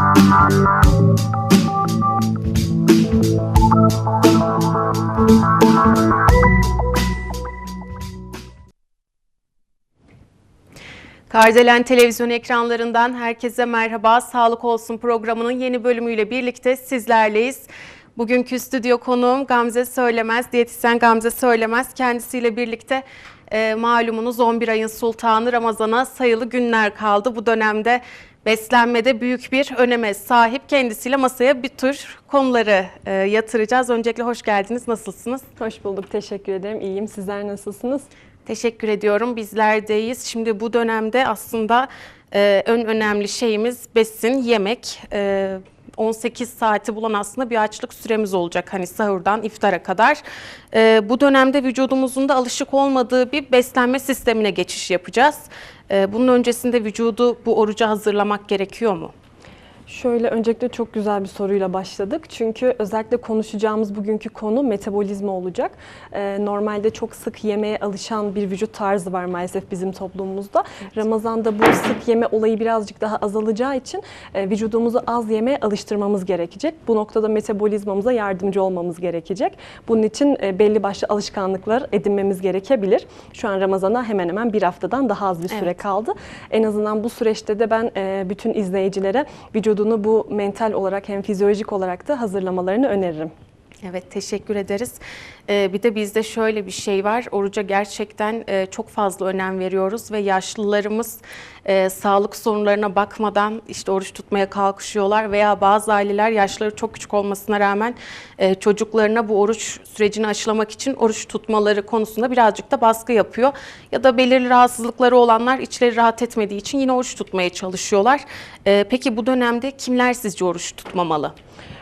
Kardelen televizyon ekranlarından herkese merhaba. Sağlık Olsun programının yeni bölümüyle birlikte sizlerleyiz. Bugünkü stüdyo konuğum Gamze Söylemez, diyetisyen Gamze Söylemez. Kendisiyle birlikte e, malumunuz 11 ayın sultanı Ramazan'a sayılı günler kaldı. Bu dönemde beslenmede büyük bir öneme sahip. Kendisiyle masaya bir tür konuları e, yatıracağız. Öncelikle hoş geldiniz. Nasılsınız? Hoş bulduk, teşekkür ederim. İyiyim. Sizler nasılsınız? Teşekkür ediyorum. Bizlerdeyiz. Şimdi bu dönemde aslında e, en önemli şeyimiz besin, yemek. E, 18 saati bulan aslında bir açlık süremiz olacak hani sahurdan iftara kadar. E, bu dönemde vücudumuzun da alışık olmadığı bir beslenme sistemine geçiş yapacağız. E, bunun öncesinde vücudu bu oruca hazırlamak gerekiyor mu? Şöyle öncelikle çok güzel bir soruyla başladık. Çünkü özellikle konuşacağımız bugünkü konu metabolizma olacak. Ee, normalde çok sık yemeye alışan bir vücut tarzı var maalesef bizim toplumumuzda. Ramazan'da bu sık yeme olayı birazcık daha azalacağı için e, vücudumuzu az yemeye alıştırmamız gerekecek. Bu noktada metabolizmamıza yardımcı olmamız gerekecek. Bunun için e, belli başlı alışkanlıklar edinmemiz gerekebilir. Şu an Ramazan'a hemen hemen bir haftadan daha az bir süre Evet. kaldı. En azından bu süreçte de ben e, bütün izleyicilere vücudunu bu mental olarak hem fizyolojik olarak da hazırlamalarını öneririm. Evet teşekkür ederiz. Ee, bir de bizde şöyle bir şey var. Oruca gerçekten e, çok fazla önem veriyoruz ve yaşlılarımız e, sağlık sorunlarına bakmadan işte oruç tutmaya kalkışıyorlar veya bazı aileler yaşları çok küçük olmasına rağmen e, çocuklarına bu oruç sürecini aşılamak için oruç tutmaları konusunda birazcık da baskı yapıyor. Ya da belirli rahatsızlıkları olanlar içleri rahat etmediği için yine oruç tutmaya çalışıyorlar. Peki bu dönemde kimler sizce oruç tutmamalı?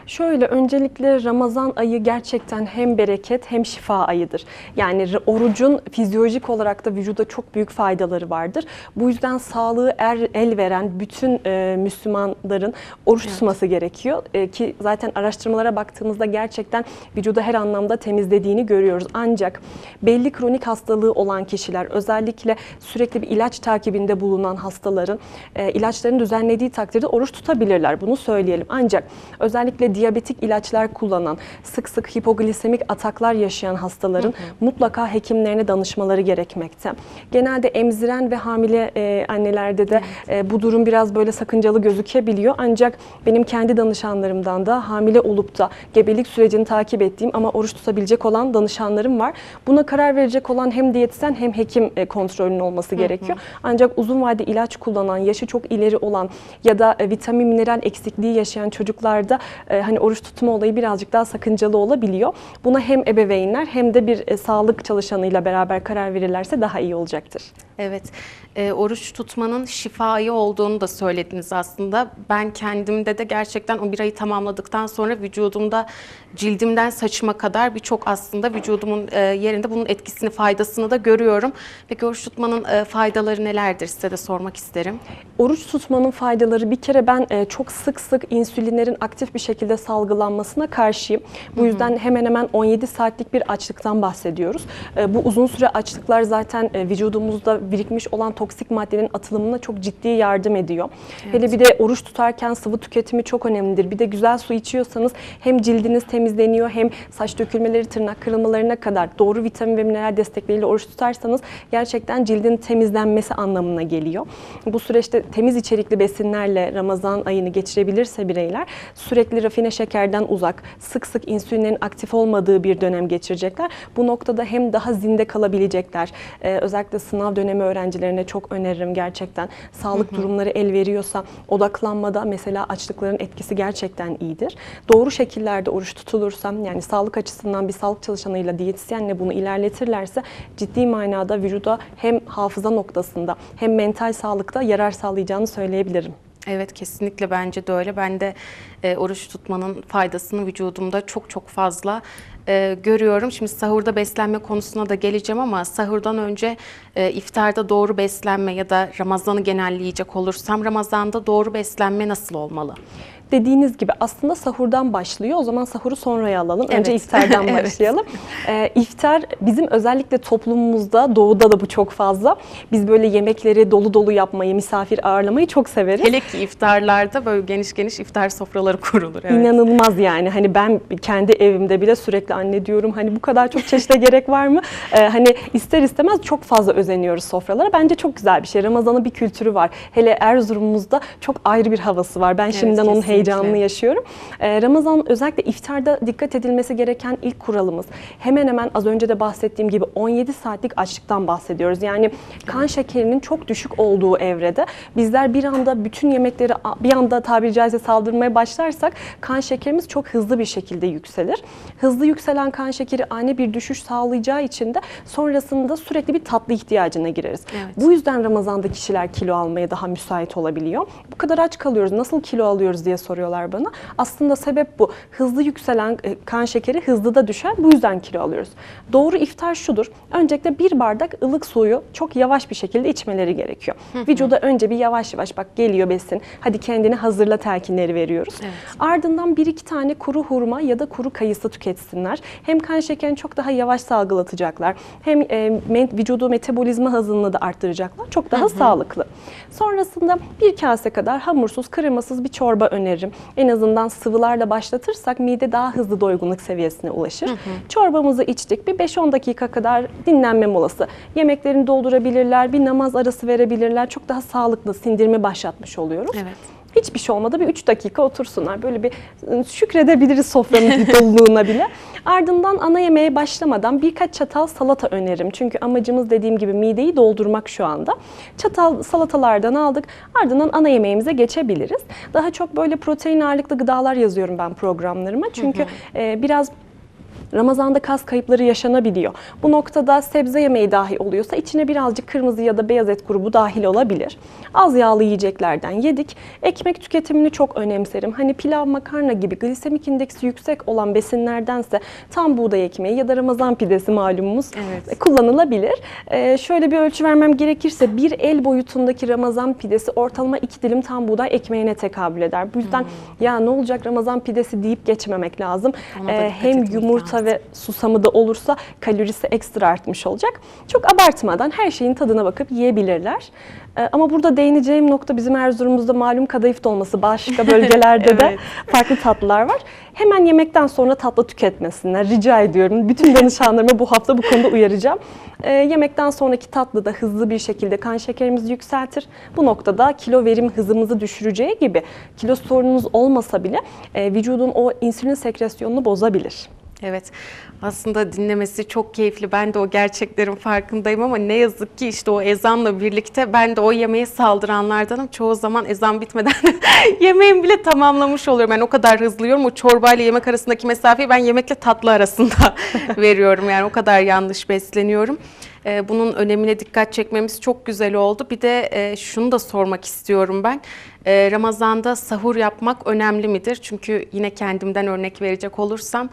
Şöyle öncelikle Ramazan ayı gerçekten hem bereket hem şifa ayıdır. Yani orucun fizyolojik olarak da vücuda çok büyük faydaları vardır. Bu yüzden sağlığı er, el veren bütün e, Müslümanların oruç tutması gerekiyor. E, ki zaten araştırmalara baktığımızda gerçekten vücuda her anlamda temizlediğini görüyoruz. Ancak belli kronik hastalığı olan kişiler özellikle sürekli bir ilaç takibinde bulunan hastaların e, ilaçlarını düzenlediği takdirde oruç tutabilirler. Bunu söyleyelim. Ancak özellikle diyabetik ilaçlar kullanan, sık sık hipoglisemik ataklar yaşayan hastaların mutlaka hekimlerine danışmaları gerekmekte. Genelde emziren ve hamile e, annelerde de e, bu durum biraz böyle sakıncalı gözükebiliyor. Ancak benim kendi danışanlarımdan da hamile olup da gebelik sürecini takip ettiğim ama oruç tutabilecek olan danışanlarım var. Buna karar verecek olan hem diyetisyen hem hekim e, kontrolünün olması gerekiyor. Ancak uzun vade ilaç kullanan, yaşı çok ileri olan ya da e, vitamin mineral eksikliği yaşayan çocuklarda e, hani oruç tutma olayı birazcık daha sakıncalı olabiliyor. Buna hem ebeveynler hem de bir e, sağlık çalışanıyla beraber karar verirlerse daha iyi olacaktır. Evet, e, oruç tutmanın şifayı olduğunu da söylediniz aslında. Ben kendimde de gerçekten o bir ayı tamamladıktan sonra vücudumda cildimden saçıma kadar birçok aslında vücudumun e, yerinde bunun etkisini, faydasını da görüyorum. Peki oruç tutmanın e, faydaları nelerdir size de sormak isterim. Oruç tutmanın faydaları bir kere ben e, çok sık sık insülinlerin aktif bir şekilde salgılanmasına karşıyım. Bu yüzden hemen hemen 17 saatlik bir açlıktan bahsediyoruz. E, Bu uzun süre açlıklar zaten e, vücudumuzda birikmiş olan toksik maddenin atılımına çok ciddi yardım ediyor. Hele bir de oruç tutarken sıvı tüketimi çok önemlidir. Bir de güzel su içiyorsanız hem cildiniz temizleniyor hem saç dökülmeleri, tırnak kırılmalarına kadar doğru vitamin ve mineral destekleriyle oruç tutarsanız gerçekten cildin temizlenmesi anlamına geliyor. Bu süreçte temiz içerikli besinlerle Ramazan ayını geçirebilirse bireyler sürekli rafine şekerden uzak, sık sık insülinlerin aktif olmadığı bir dönem geçirecekler. Bu noktada hem daha zinde kalabilecekler. Ee, özellikle sınav dönemi öğrencilerine çok öneririm gerçekten. Sağlık durumları el veriyorsa odaklanmada mesela açlıkların etkisi gerçekten iyidir. Doğru şekillerde oruç tutulursa yani sağlık açısından bir sağlık çalışanıyla diyetisyenle bunu ilerletirlerse ciddi manada vücuda hem hafıza noktasında hem mental sağlıkta yarar sağlayacağını söyleyebilirim. Evet kesinlikle bence de öyle. Ben de e, oruç tutmanın faydasını vücudumda çok çok fazla e, görüyorum. Şimdi sahurda beslenme konusuna da geleceğim ama sahurdan önce e, iftarda doğru beslenme ya da Ramazan'ı genelleyecek olursam Ramazan'da doğru beslenme nasıl olmalı? Dediğiniz gibi aslında sahurdan başlıyor. O zaman sahuru sonraya alalım. Önce Evet. iftardan Evet. başlayalım. Ee, iftar bizim özellikle toplumumuzda, doğuda da bu çok fazla. Biz böyle yemekleri dolu dolu yapmayı, misafir ağırlamayı çok severiz. Hele ki iftarlarda böyle geniş geniş iftar sofraları kurulur. Evet. İnanılmaz yani. Hani ben kendi evimde bile sürekli anne diyorum hani bu kadar çok çeşide gerek var mı? Ee, hani ister istemez çok fazla özeniyoruz sofralara. Bence çok güzel bir şey. Ramazan'ın bir kültürü var. Hele Erzurum'umuzda çok ayrı bir havası var. Ben Evet, şimdiden onun kesinlikle. Heyecanını yaşıyorum. Ee, Ramazan özellikle iftarda dikkat edilmesi gereken ilk kuralımız. Hemen hemen az önce de bahsettiğim gibi 17 saatlik açlıktan bahsediyoruz. Yani kan şekerinin çok düşük olduğu evrede bizler bir anda bütün yemekleri bir anda tabiri caizse saldırmaya başlarsak kan şekerimiz çok hızlı bir şekilde yükselir. Hızlı yükselen kan şekeri ani bir düşüş sağlayacağı için de sonrasında sürekli bir tatlı ihtiyacına gireriz. Evet. Bu yüzden Ramazan'da kişiler kilo almaya daha müsait olabiliyor. Bu kadar aç kalıyoruz, nasıl kilo alıyoruz diye soruyorlar bana. Aslında sebep bu. Hızlı yükselen e, kan şekeri hızlı da düşer. Bu yüzden kilo alıyoruz. Doğru iftar şudur. Öncelikle bir bardak ılık suyu çok yavaş bir şekilde içmeleri gerekiyor. Vücuda önce bir yavaş yavaş bak geliyor besin. Hadi kendini hazırla telkinleri veriyoruz. Evet. Ardından bir iki tane kuru hurma ya da kuru kayısı tüketsinler. Hem kan şekerini çok daha yavaş salgılatacaklar. Hem e, vücudu metabolizma hızını da arttıracaklar. Çok daha sağlıklı. Sonrasında bir kase kadar hamursuz, kremasız bir çorba öneririm. En azından sıvılarla başlatırsak mide daha hızlı doygunluk seviyesine ulaşır. Çorbamızı içtik. Bir 5-10 dakika kadar dinlenme molası. Yemeklerini doldurabilirler, bir namaz arası verebilirler. Çok daha sağlıklı sindirimi başlatmış oluyoruz. Evet. Hiçbir şey olmadı bir 3 dakika otursunlar. Böyle bir ıı, şükredebiliriz sofranın doluluğuna bile. Ardından ana yemeğe başlamadan birkaç çatal salata öneririm. Çünkü amacımız dediğim gibi mideyi doldurmak şu anda. Çatal salatalardan aldık. Ardından ana yemeğimize geçebiliriz. Daha çok böyle protein ağırlıklı gıdalar yazıyorum ben programlarıma. Çünkü e, biraz Ramazanda kas kayıpları yaşanabiliyor. Bu noktada sebze yemeği dahi oluyorsa içine birazcık kırmızı ya da beyaz et grubu dahil olabilir. Az yağlı yiyeceklerden yedik. Ekmek tüketimini çok önemserim. Hani pilav, makarna gibi glisemik indeksi yüksek olan besinlerdense tam buğday ekmeği ya da Ramazan pidesi malumumuz Evet. kullanılabilir. Ee, şöyle bir ölçü vermem gerekirse bir el boyutundaki Ramazan pidesi ortalama iki dilim tam buğday ekmeğine tekabül eder. Bu yüzden ya ne olacak Ramazan pidesi deyip geçmemek lazım. Ee, hem yumurta lazım. ve susamı da olursa kalorisi ekstra artmış olacak. Çok abartmadan her şeyin tadına bakıp yiyebilirler. Ee, ama burada değineceğim nokta bizim Erzurum'umuzda malum kadayıf dolması. Başka bölgelerde de Evet. farklı tatlılar var. Hemen yemekten sonra tatlı tüketmesinler. Rica ediyorum. Bütün danışanlarıma bu hafta bu konuda uyaracağım. Ee, yemekten sonraki tatlı da hızlı bir şekilde kan şekerimizi yükseltir. Bu noktada kilo verim hızımızı düşüreceği gibi kilo sorununuz olmasa bile e, vücudun o insülin sekresyonunu bozabilir. Evet. Aslında dinlemesi çok keyifli. Ben de o gerçeklerin farkındayım ama ne yazık ki işte o ezanla birlikte ben de o yemeğe saldıranlardanım. Çoğu zaman ezan bitmeden yemeğimi bile tamamlamış oluyorum. Ben o kadar hızlı yiyorum. O çorbayla yemek arasındaki mesafeyi ben yemekle tatlı arasında veriyorum. Yani o kadar yanlış besleniyorum. Ee, Bunun önemine dikkat çekmemiz çok güzel oldu. Bir de e, şunu da sormak istiyorum ben. Ee, Ramazan'da sahur yapmak önemli midir? Çünkü yine kendimden örnek verecek olursam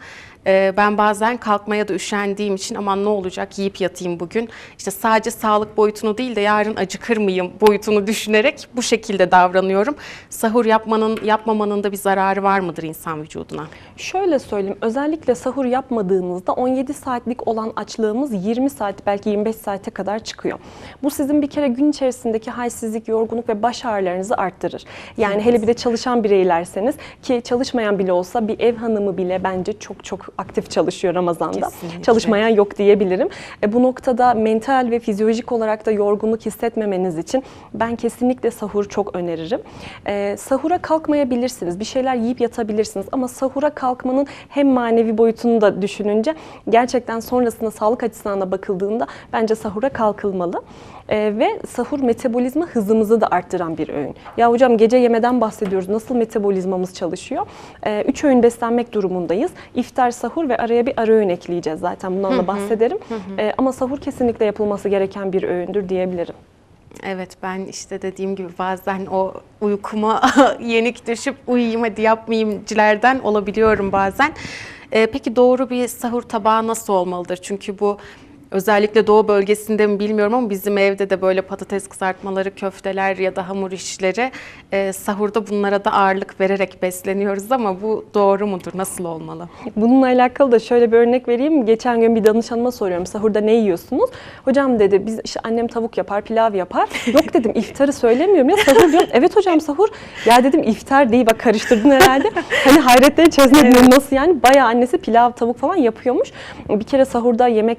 e, ben bazen kalkmaya da üşendiğim için aman ne olacak yiyip yatayım bugün. İşte sadece sağlık boyutunu değil de yarın acıkır mıyım boyutunu düşünerek bu şekilde davranıyorum. Sahur yapmanın yapmamanın da bir zararı var mıdır insan vücuduna? Şöyle söyleyeyim, özellikle sahur yapmadığınızda 17 saatlik olan açlığımız 20 saat belki 25 saate kadar çıkıyor. Bu sizin bir kere gün içerisindeki halsizlik, yorgunluk ve baş ağrılarınızı arttırır. Yani hele bir de çalışan bireylerseniz ki çalışmayan bile olsa bir ev hanımı bile bence çok çok aktif çalışıyor Ramazan'da. Kesinlikle. Çalışmayan yok diyebilirim. E, bu noktada mental ve fizyolojik olarak da yorgunluk hissetmemeniz için ben kesinlikle sahur çok öneririm. E, sahura kalkmayabilirsiniz. Bir şeyler yiyip yatabilirsiniz ama sahura kalkmanın hem manevi boyutunu da düşününce gerçekten sonrasında sağlık açısından da bakıldığında bence sahura kalkılmalı. E, ve sahur metabolizma hızımızı da arttıran bir öğün. Ya hocam gece yemeden bahsediyoruz. Nasıl metabolizmamız çalışıyor? E, üç öğün beslenmek durumundayız. İftar, sahur ve araya bir ara öğün ekleyeceğiz zaten. Bundan da bahsederim. E, ama sahur kesinlikle yapılması gereken bir öğündür diyebilirim. Evet ben işte dediğim gibi bazen o uykuma yenik düşüp uyuyayım hadi yapmayayımcilerden olabiliyorum bazen. Ee, peki doğru bir sahur tabağı nasıl olmalıdır? Çünkü bu Özellikle doğu bölgesinde mi bilmiyorum ama bizim evde de böyle patates kızartmaları, köfteler ya da hamur işleri e, sahurda bunlara da ağırlık vererek besleniyoruz ama bu doğru mudur? Nasıl olmalı? Bununla alakalı da şöyle bir örnek vereyim. Geçen gün bir danışanıma soruyorum. Sahurda ne yiyorsunuz? Hocam dedi biz işte annem tavuk yapar, pilav yapar. Yok dedim iftarı söylemiyorum ya sahur diyorum. Evet hocam sahur. Ya dedim iftar değil bak karıştırdın herhalde. Hani hayretleri çözmedim nasıl yani? Bayağı annesi pilav, tavuk falan yapıyormuş. Bir kere sahurda yemek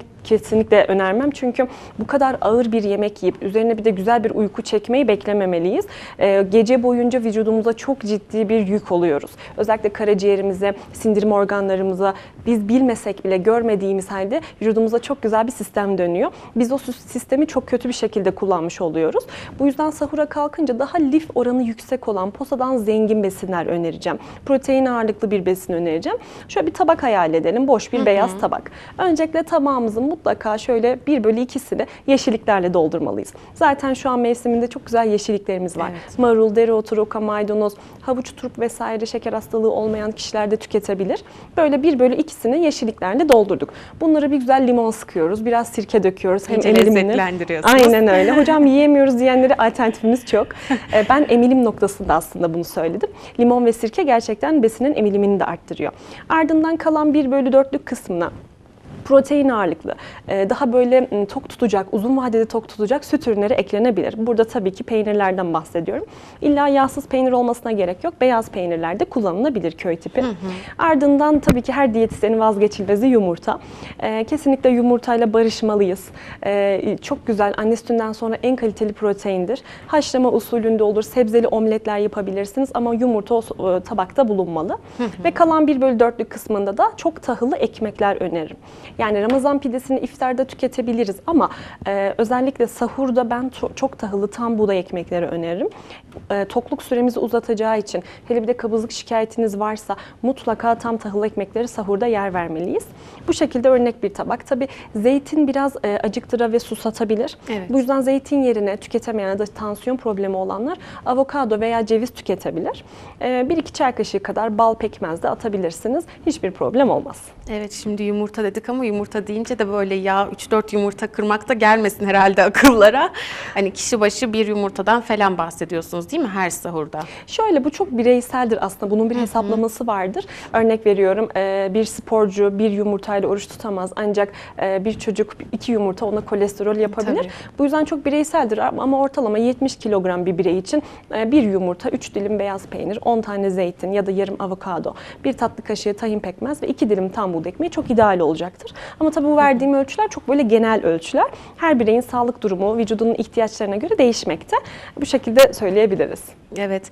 kesinlikle önermem. Çünkü bu kadar ağır bir yemek yiyip üzerine bir de güzel bir uyku çekmeyi beklememeliyiz. Ee, gece boyunca vücudumuza çok ciddi bir yük oluyoruz. Özellikle karaciğerimize, sindirim organlarımıza biz bilmesek bile görmediğimiz halde vücudumuza çok güzel bir sistem dönüyor. Biz o sistemi çok kötü bir şekilde kullanmış oluyoruz. Bu yüzden sahura kalkınca daha lif oranı yüksek olan posadan zengin besinler önereceğim. Protein ağırlıklı bir besin önereceğim. Şöyle bir tabak hayal edelim. Boş bir beyaz tabak. Öncelikle tabağımızın mutlaka şöyle 1 bölü 2'sini yeşilliklerle doldurmalıyız. Zaten şu an mevsiminde çok güzel yeşilliklerimiz var. Evet. Marul, dereotu, roka, maydanoz, havuç, turp vesaire şeker hastalığı olmayan kişiler de tüketebilir. Böyle 1 bölü 2'sini yeşilliklerle doldurduk. Bunları bir güzel limon sıkıyoruz. Biraz sirke döküyoruz. Hem emilimini. Aynen öyle. Hocam yiyemiyoruz diyenlere alternatifimiz çok. Ee, Ben emilim noktasında aslında bunu söyledim. Limon ve sirke gerçekten besinin emilimini de arttırıyor. Ardından kalan 1 bölü 4'lük kısmına protein ağırlıklı, e, daha böyle m, tok tutacak, uzun vadede tok tutacak süt ürünleri eklenebilir. Burada tabii ki peynirlerden bahsediyorum. İlla yağsız peynir olmasına gerek yok. Beyaz peynirler de kullanılabilir köy tipi. Ardından tabii ki her diyetisyenin vazgeçilmezi yumurta. E, Kesinlikle yumurtayla barışmalıyız. E, Çok güzel, anne sütünden sonra en kaliteli proteindir. Haşlama usulünde olur, sebzeli omletler yapabilirsiniz ama yumurta o tabakta bulunmalı. Ve kalan 1 bölü 4'lük kısmında da çok tahıllı ekmekler öneririm. Yani Ramazan pidesini iftarda tüketebiliriz ama e, özellikle sahurda ben çok tahıllı tam buğday ekmekleri öneririm. E, tokluk süremizi uzatacağı için hele bir de kabızlık şikayetiniz varsa mutlaka tam tahıllı ekmekleri sahurda yer vermeliyiz. Bu şekilde örnek bir tabak. Tabi zeytin biraz e, acıktıra ve susatabilir. Evet. Bu yüzden zeytin yerine tüketemeyen ya da tansiyon problemi olanlar avokado veya ceviz tüketebilir. E, bir iki çay kaşığı kadar bal pekmez de atabilirsiniz. Hiçbir problem olmaz. Evet şimdi yumurta dedik ama yumurta deyince de böyle ya 3-4 yumurta kırmak da gelmesin herhalde akıllara. Hani kişi başı bir yumurtadan falan bahsediyorsunuz değil mi her sahurda? Şöyle bu çok bireyseldir aslında. Bunun bir hesaplaması vardır. Örnek veriyorum e, bir sporcu bir yumurtayla oruç tutamaz ancak e, bir çocuk iki yumurta ona kolesterol yapabilir. Tabii. Bu yüzden çok bireyseldir ama ortalama 70 kilogram bir birey için e, bir yumurta, 3 dilim beyaz peynir, 10 tane zeytin ya da yarım avokado, bir tatlı kaşığı tahin pekmez ve 2 dilim tam buğday ekmeği çok ideal olacaktır. Ama tabii bu verdiğim ölçüler çok böyle genel ölçüler. Her bireyin sağlık durumu, vücudunun ihtiyaçlarına göre değişmekte. Bu şekilde söyleyebiliriz. Evet.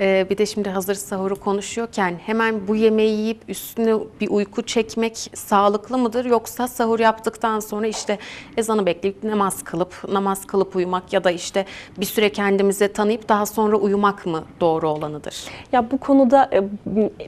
Ee, bir de şimdi hazır sahuru konuşuyorken hemen bu yemeği yiyip üstüne bir uyku çekmek sağlıklı mıdır? Yoksa sahur yaptıktan sonra işte ezanı bekleyip namaz kılıp namaz kılıp uyumak ya da işte bir süre kendimize tanıyıp daha sonra uyumak mı doğru olanıdır? Ya bu konuda e,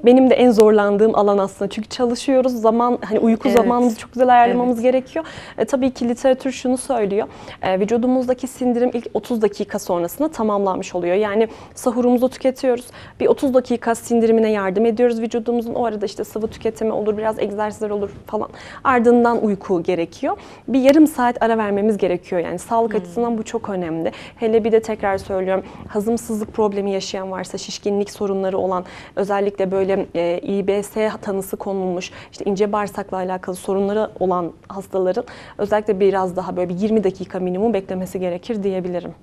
benim de en zorlandığım alan aslında. Çünkü çalışıyoruz. Zaman hani uyku Evet. zamanımızı çok güzel ayarlamamız gerekiyor. E, tabii ki literatür şunu söylüyor. E, vücudumuzdaki sindirim ilk 30 dakika sonrasında tamamlanmış oluyor. Yani sahurumuzu tüketiyoruz. Bir 30 dakika sindirimine yardım ediyoruz vücudumuzun. O arada işte sıvı tüketimi olur, biraz egzersizler olur falan. Ardından uyku gerekiyor. Bir yarım saat ara vermemiz gerekiyor. Yani sağlık açısından bu çok önemli. Hele bir de tekrar söylüyorum. Hazımsızlık problemi yaşayan varsa, şişkinlik sorunları olan, özellikle böyle e, İBS tanısı konulmuş, işte ince bağırsakla alakalı sorunları olan hastaların özellikle biraz daha böyle bir 20 dakika minimum beklemesi gerekir diyebilirim.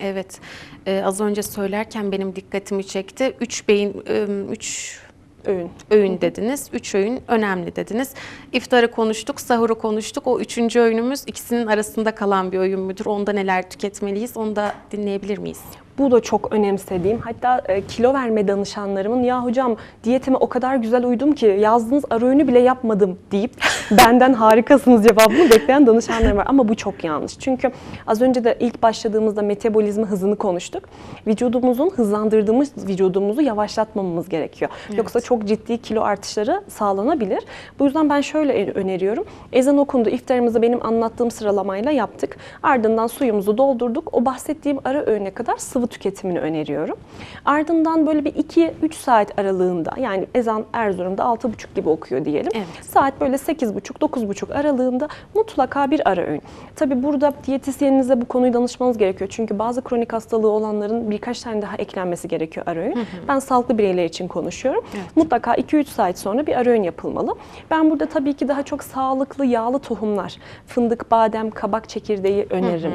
Evet. Ee, az önce söylerken benim dikkatimi çekti. Üç beyin, ım, üç Öğün. öğün dediniz. Üç öğün önemli dediniz. İftarı konuştuk, sahuru konuştuk. O üçüncü öğünümüz ikisinin arasında kalan bir öğün müdür? Onda neler tüketmeliyiz? Onu da dinleyebilir miyiz? Bu da çok önemsediğim. Hatta e, kilo verme danışanlarımın ya hocam diyetime o kadar güzel uydum ki yazdığınız ara öğünü bile yapmadım deyip benden harikasınız cevabını bekleyen danışanlarım var. Ama bu çok yanlış. Çünkü az önce de ilk başladığımızda metabolizma hızını konuştuk. Vücudumuzun hızlandırdığımız vücudumuzu yavaşlatmamamız gerekiyor. Yoksa çok ciddi kilo artışları sağlanabilir. Bu yüzden ben şöyle öneriyorum. Ezan okundu. iftarımızı benim anlattığım sıralamayla yaptık. Ardından suyumuzu doldurduk. O bahsettiğim ara öğüne kadar sıvı sıvı tüketimini öneriyorum. Ardından böyle bir 2-3 saat aralığında yani ezan Erzurum'da 6.30 gibi okuyor diyelim. Evet. Saat böyle 8.30-9.30 aralığında mutlaka bir ara öğün. Tabii burada diyetisyeninize bu konuyu danışmanız gerekiyor. Çünkü bazı kronik hastalığı olanların birkaç tane daha eklenmesi gerekiyor ara öğün. Ben sağlıklı bireyler için konuşuyorum. Evet. Mutlaka 2-3 saat sonra bir ara öğün yapılmalı. Ben burada tabii ki daha çok sağlıklı yağlı tohumlar, fındık, badem, kabak çekirdeği öneririm.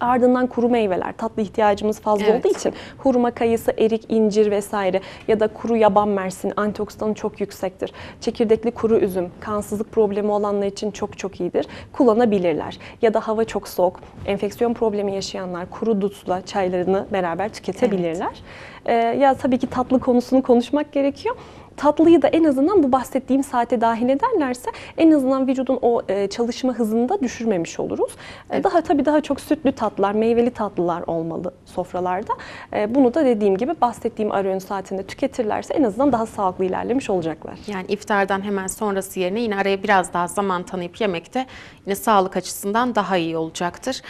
Ardından kuru meyveler, tatlı ihtiyacımız fazla Evet. olduğu için hurma, kayısı, erik, incir vesaire ya da kuru yaban mersini antioksidanı çok yüksektir. Çekirdekli kuru üzüm, kansızlık problemi olanlar için çok çok iyidir. Kullanabilirler. Ya da hava çok soğuk, enfeksiyon problemi yaşayanlar kuru dutla çaylarını beraber tüketebilirler. Ee, ya tabii ki tatlı konusunu konuşmak gerekiyor. Tatlıyı da en azından bu bahsettiğim saate dahil ederlerse en azından vücudun o e, çalışma hızını da düşürmemiş oluruz. E, Evet. Daha tabii daha çok sütlü tatlılar, meyveli tatlılar olmalı sofralarda. E, Bunu da dediğim gibi bahsettiğim ara öğün saatinde tüketirlerse en azından daha sağlıklı ilerlemiş olacaklar. Yani iftardan hemen sonrası yerine yine araya biraz daha zaman tanıyıp yemek de yine sağlık açısından daha iyi olacaktır.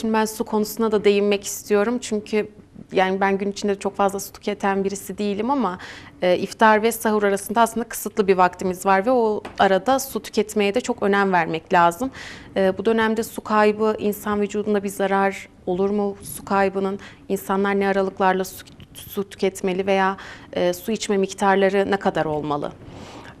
Şimdi ben su konusuna da değinmek istiyorum çünkü yani ben gün içinde çok fazla su tüketen birisi değilim ama e, iftar ve sahur arasında aslında kısıtlı bir vaktimiz var ve o arada su tüketmeye de çok önem vermek lazım. E, bu dönemde su kaybı insan vücudunda bir zarar olur mu? Su kaybının insanlar ne aralıklarla su, su tüketmeli veya e, su içme miktarları ne kadar olmalı?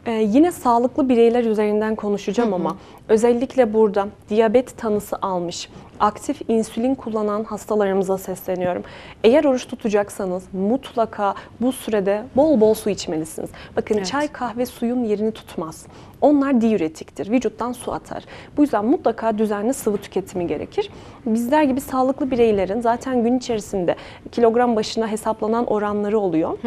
Ee, yine sağlıklı bireyler üzerinden konuşacağım ama özellikle burada diyabet tanısı almış, aktif insülin kullanan hastalarımıza sesleniyorum. Eğer oruç tutacaksanız mutlaka bu sürede bol bol su içmelisiniz. Bakın Evet. çay, kahve suyun yerini tutmaz. Onlar diüretiktir. Vücuttan su atar. Bu yüzden mutlaka düzenli sıvı tüketimi gerekir. Bizler gibi sağlıklı bireylerin zaten gün içerisinde kilogram başına hesaplanan oranları oluyor.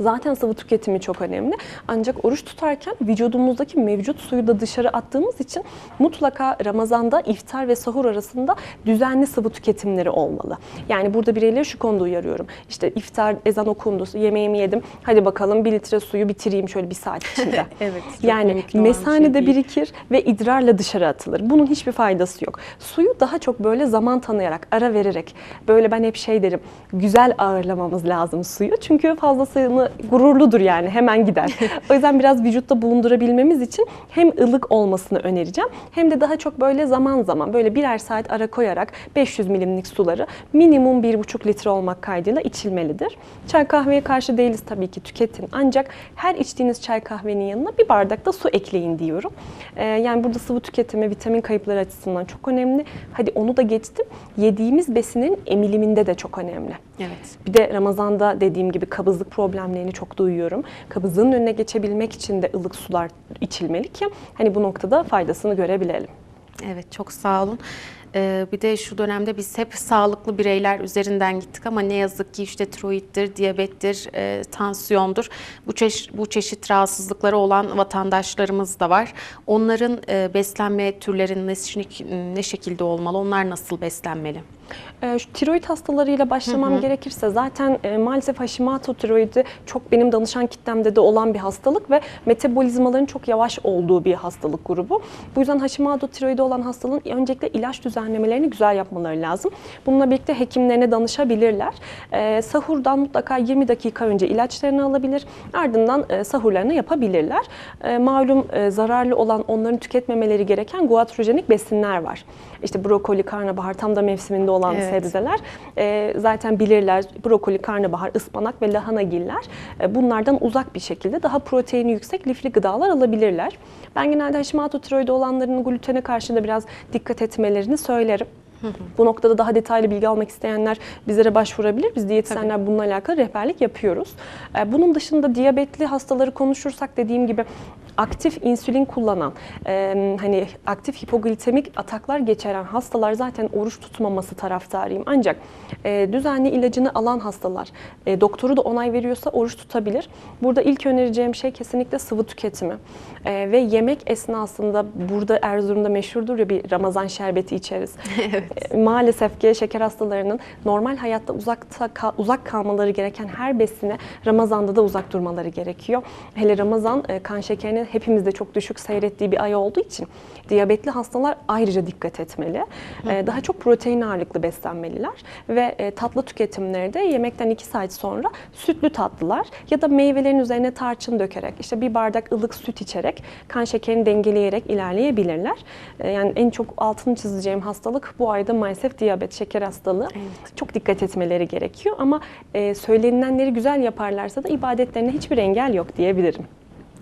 Zaten sıvı tüketimi çok önemli. Ancak oruç tutarken vücudumuzdaki mevcut suyu da dışarı attığımız için mutlaka Ramazan'da iftar ve sahur arasında düzenli sıvı tüketimleri olmalı. Yani burada bireyleri şu konuda uyarıyorum. İşte iftar ezan okundu, yemeğimi yedim. Hadi bakalım bir litre suyu bitireyim şöyle bir saat içinde. Evet, Yani şey mesanede değil. birikir ve idrarla dışarı atılır. Bunun hiçbir faydası yok. Suyu daha çok böyle zaman tanıyarak, ara vererek, böyle ben hep şey derim, güzel ağırlamamız lazım suyu. Çünkü fazlasını gururludur yani hemen gider. o yüzden biraz vücutta bulundurabilmemiz için hem ılık olmasını önereceğim hem de daha çok böyle zaman zaman böyle birer saat ara koyarak 500 milimlik suları minimum 1,5 litre olmak kaydıyla içilmelidir. Çay kahveye karşı değiliz tabii ki tüketin. Ancak her içtiğiniz çay kahvenin yanına bir bardak da su ekleyin diyorum. Ee, yani burada sıvı tüketimi vitamin kayıpları açısından çok önemli. Hadi onu da geçtim. Yediğimiz besinin emiliminde de çok önemli. Evet. Bir de Ramazan'da dediğim gibi kabızlık problemlerini çok duyuyorum. Kabızlığın önüne geçebilmek için de ılık sular içilmeli ki hani bu noktada faydasını görebilelim. Evet çok sağ olun. Ee, bir de şu dönemde biz hep sağlıklı bireyler üzerinden gittik ama ne yazık ki işte tiroiddir, diyabettir, e, tansiyondur. Bu çeşit, bu çeşit rahatsızlıkları olan vatandaşlarımız da var. Onların e, beslenme türleri ne, ne şekilde olmalı? Onlar nasıl beslenmeli? Ee, Şu tiroid hastalarıyla başlamam gerekirse zaten e, maalesef Hashimoto tiroidi çok benim danışan kitlemde de olan bir hastalık ve metabolizmaların çok yavaş olduğu bir hastalık grubu. Bu yüzden Hashimoto tiroidi olan hastalığın öncelikle ilaç düzenlemelerini güzel yapmaları lazım. Bununla birlikte hekimlerine danışabilirler. Ee, sahurdan mutlaka 20 dakika önce ilaçlarını alabilir. Ardından e, sahurlarını yapabilirler. E, malum e, zararlı olan onların tüketmemeleri gereken guatrojenik besinler var. İşte brokoli, karnabahar tam da mevsiminde olan Evet. sebzeler. E, zaten bilirler brokoli, karnabahar, ıspanak ve lahanagiller e, bunlardan uzak bir şekilde daha proteini yüksek lifli gıdalar alabilirler. Ben genelde Hashimoto tiroidi olanların glutene karşı da biraz dikkat etmelerini söylerim. Bu noktada daha detaylı bilgi almak isteyenler bizlere başvurabilir. Biz diyetisyenler bununla alakalı rehberlik yapıyoruz. E, Bunun dışında diyabetli hastaları konuşursak dediğim gibi aktif insülin kullanan, e, hani aktif hipoglisemik ataklar geçiren hastalar zaten oruç tutmaması taraftarıyım. Ancak e, düzenli ilacını alan hastalar, e, doktoru da onay veriyorsa oruç tutabilir. Burada ilk önereceğim şey kesinlikle sıvı tüketimi. E, ve yemek esnasında burada Erzurum'da meşhurdur ya bir Ramazan şerbeti içeriz. E, Maalesef ki şeker hastalarının normal hayatta uzakta ka- uzak kalmaları gereken her besine Ramazan'da da uzak durmaları gerekiyor. Hele Ramazan e, kan şekerini gliseminin hepimizde çok düşük seyrettiği bir ay olduğu için diyabetli hastalar ayrıca dikkat etmeli. Ee, daha çok protein ağırlıklı beslenmeliler ve e, tatlı tüketimleri de yemekten 2 saat sonra sütlü tatlılar ya da meyvelerin üzerine tarçın dökerek işte bir bardak ılık süt içerek kan şekerini dengeleyerek ilerleyebilirler. Ee, yani en çok altını çizeceğim hastalık bu ayda maalesef diyabet, şeker hastalığı. Çok dikkat etmeleri gerekiyor ama e, söylenilenleri güzel yaparlarsa da ibadetlerine hiçbir engel yok diyebilirim.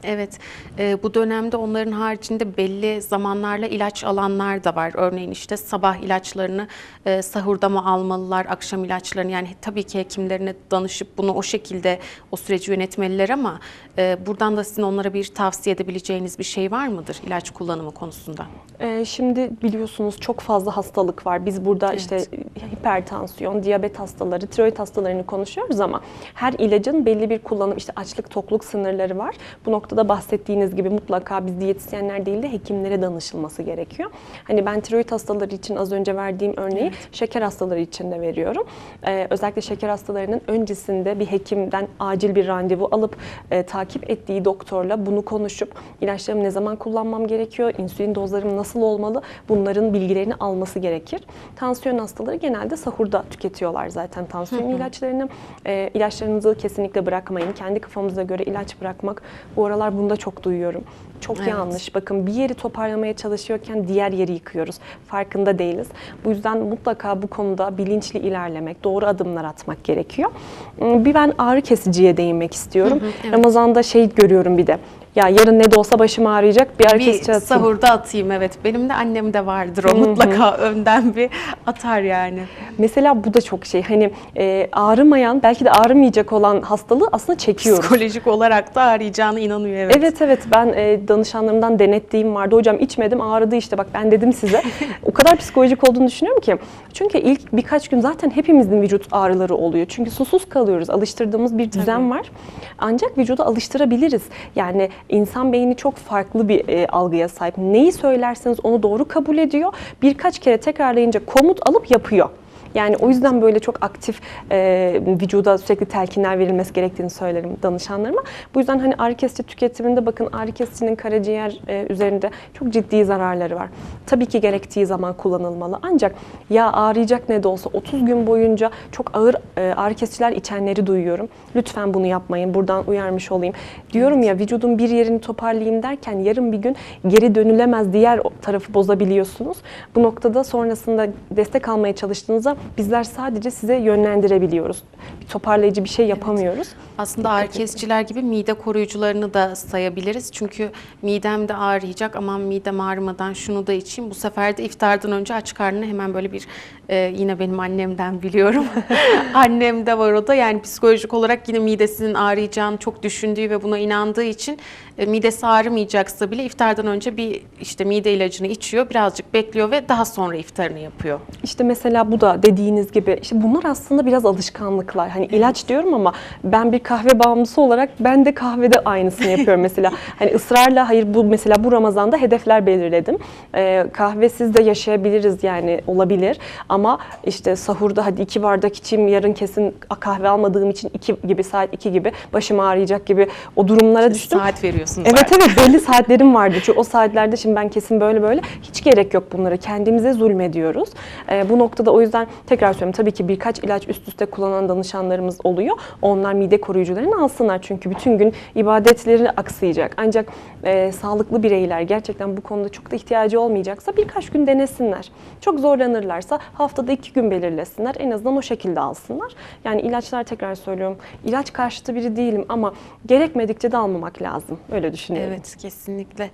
Evet, e, bu dönemde onların haricinde belli zamanlarla ilaç alanlar da var. Örneğin işte sabah ilaçlarını e, sahurda mı almalılar, akşam ilaçlarını yani tabii ki hekimlerine danışıp bunu o şekilde o süreci yönetmeliler ama e, buradan da sizin onlara bir tavsiye edebileceğiniz bir şey var mıdır ilaç kullanımı konusunda? Ee, Şimdi biliyorsunuz çok fazla hastalık var. Biz burada Evet. işte hipertansiyon, diyabet hastaları, tiroid hastalarını konuşuyoruz ama her ilacın belli bir kullanım, işte açlık, tokluk sınırları var. Bu noktada bahsettiğiniz gibi mutlaka biz diyetisyenler değil de hekimlere danışılması gerekiyor. Hani ben tiroid hastaları için az önce verdiğim örneği şeker hastaları için de veriyorum. Ee, özellikle şeker hastalarının öncesinde bir hekimden acil bir randevu alıp e, takip ettiği doktorla bunu konuşup ilaçlarımı ne zaman kullanmam gerekiyor, insülin dozlarım nasıl olmalı bunların bilgilerini alması gerekir. Tansiyon hastaları genelde sahurda tüketiyorlar zaten tansiyon ilaçlarını. E, ilaçlarınızı kesinlikle bırakmayın. Kendi kafamıza göre ilaç bırakmak bu aralar bunda çok duyuyorum. Çok Evet. yanlış. Bakın bir yeri toparlamaya çalışıyorken diğer yeri yıkıyoruz. Farkında değiliz. Bu yüzden mutlaka bu konuda bilinçli ilerlemek, doğru adımlar atmak gerekiyor. Hmm, Bir ben ağrı kesiciye değinmek istiyorum. evet. Ramazan'da şey görüyorum bir de. Ya yarın ne de olsa başım ağrıyacak bir ağrı bir atayım. sahurda atayım evet. Benim de annem de vardır o mutlaka önden bir atar yani. Mesela bu da çok şey hani e, ağrımayan belki de ağrımayacak olan hastalığı aslında çekiyoruz. Psikolojik olarak da arayacağına inanıyor evet. Evet evet ben e, danışanlarımdan denettiğim vardı. Hocam içmedim ağrıdı işte bak ben dedim size. o kadar psikolojik olduğunu düşünüyorum ki. Çünkü ilk birkaç gün zaten hepimizin vücut ağrıları oluyor. Çünkü susuz kalıyoruz. Alıştırdığımız bir düzen Tabii. var. Ancak vücudu alıştırabiliriz. Yani insan beyni çok farklı bir e, algıya sahip. Neyi söylerseniz onu doğru kabul ediyor. Birkaç kere tekrarlayınca komut alıp yapıyor. Yani o yüzden böyle çok aktif e, vücuda sürekli telkinler verilmesi gerektiğini söylerim danışanlarıma. Bu yüzden hani ağrı kesici tüketiminde bakın ağrı kesicinin karaciğer e, üzerinde çok ciddi zararları var. Tabii ki gerektiği zaman kullanılmalı. Ancak ya ağrıyacak ne de olsa 30 gün boyunca çok ağır e, ağrı kesiciler içenleri duyuyorum. Lütfen bunu yapmayın. Buradan uyarmış olayım. Diyorum ya vücudun bir yerini toparlayayım derken yarın bir gün geri dönülemez diğer tarafı bozabiliyorsunuz. Bu noktada sonrasında destek almaya çalıştığınızda bizler sadece size yönlendirebiliyoruz. Bir toparlayıcı bir şey yapamıyoruz. Aslında ağrı kesiciler gibi mide koruyucularını da sayabiliriz. Çünkü midem de ağrıyacak aman midem ağrımadan şunu da içeyim. Bu sefer de iftardan önce aç karnına hemen böyle bir e, yine benim annemden biliyorum. Annem de var o da yani psikolojik olarak yine midesinin ağrıyacağını çok düşündüğü ve buna inandığı için e, midesi ağrımayacaksa bile iftardan önce bir işte mide ilacını içiyor. Birazcık bekliyor ve daha sonra iftarını yapıyor. İşte mesela bu da dediğiniz gibi işte bunlar aslında biraz alışkanlıklar. Hani ilaç diyorum ama ben bir kahve bağımlısı olarak ben de kahvede aynısını yapıyorum mesela. Hani ısrarla hayır bu mesela bu Ramazan'da hedefler belirledim. Ee, kahvesiz de yaşayabiliriz yani olabilir ama işte sahurda hadi iki bardak içeyim yarın kesin kahve almadığım için iki gibi saat iki gibi başım ağrıyacak gibi o durumlara düştüm. Saat veriyorsunuz. Evet artık. evet belli saatlerim vardı. Çünkü o saatlerde şimdi ben kesin böyle böyle hiç gerek yok bunlara. Kendimize zulmediyoruz. Ee, bu noktada o yüzden tekrar söylüyorum tabii ki birkaç ilaç üst üste kullanan danışanlarımız oluyor. Onlar mide koruyucularını alsınlar çünkü bütün gün ibadetleri aksayacak. Ancak e, sağlıklı bireyler gerçekten bu konuda çok da ihtiyacı olmayacaksa birkaç gün denesinler. Çok zorlanırlarsa haftada iki gün belirlesinler. En azından o şekilde alsınlar. Yani ilaçlar tekrar söylüyorum. ilaç karşıtı biri değilim ama gerekmedikçe de almamak lazım. Öyle düşünüyorum. Evet kesinlikle.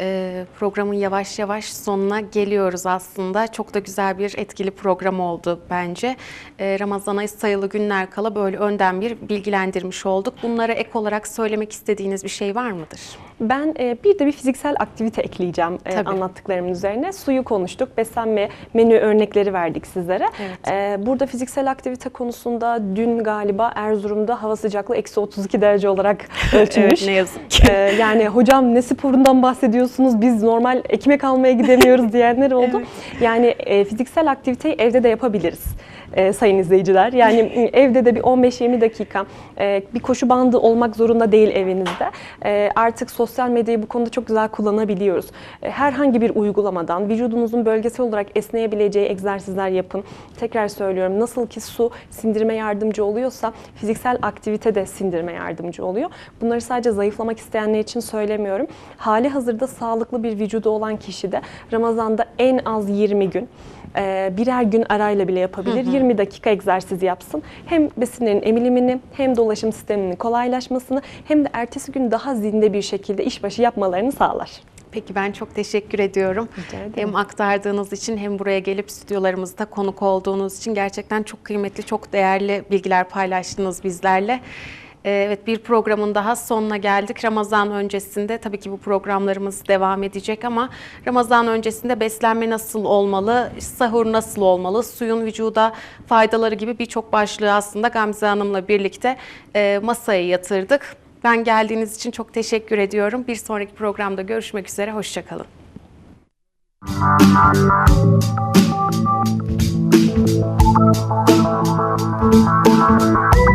Ee, programın yavaş yavaş sonuna geliyoruz aslında. Çok da güzel bir etkili program oldu bence. Ee, Ramazan ayı sayılı günler kala böyle önden bir bilgilendirmiş olduk. Bunlara ek olarak söylemek istediğiniz bir şey var mıdır? Ben e, bir de bir fiziksel aktivite ekleyeceğim e, anlattıklarımın üzerine. Suyu konuştuk, beslenme menü örnekleri verdik sizlere. Evet. E, burada fiziksel aktivite konusunda dün galiba Erzurum'da hava sıcaklığı eksi 32 derece olarak ölçülmüş. Evet, ne yazık ki. E, yani hocam ne sporundan bahsediyorsunuz? Biz normal ekmek almaya gidemiyoruz diyenler oldu. Yani e, fiziksel aktiviteyi evde de yapabiliriz. E, sayın izleyiciler. Yani evde de bir 15-20 dakika e, bir koşu bandı olmak zorunda değil evinizde. E, artık sosyal medyayı bu konuda çok güzel kullanabiliyoruz. E, herhangi bir uygulamadan vücudunuzun bölgesel olarak esneyebileceği egzersizler yapın. Tekrar söylüyorum nasıl ki su sindirime yardımcı oluyorsa fiziksel aktivite de sindirime yardımcı oluyor. Bunları sadece zayıflamak isteyenler için söylemiyorum. Hali hazırda sağlıklı bir vücudu olan kişi de Ramazan'da en az 20 gün e, birer gün arayla bile yapabilir. 20 dakika egzersiz yapsın. Hem besinlerin emilimini hem dolaşım sisteminin kolaylaşmasını hem de ertesi gün daha zinde bir şekilde işbaşı yapmalarını sağlar. Peki ben çok teşekkür ediyorum. Hem aktardığınız için hem buraya gelip stüdyolarımızda konuk olduğunuz için gerçekten çok kıymetli, çok değerli bilgiler paylaştınız bizlerle. Ee, evet bir programın daha sonuna geldik. Ramazan öncesinde tabii ki bu programlarımız devam edecek ama Ramazan öncesinde beslenme nasıl olmalı, sahur nasıl olmalı, suyun vücuda faydaları gibi birçok başlığı aslında Gamze Hanım'la birlikte e, masaya yatırdık. Ben geldiğiniz için çok teşekkür ediyorum. Bir sonraki programda görüşmek üzere, hoşçakalın. Thank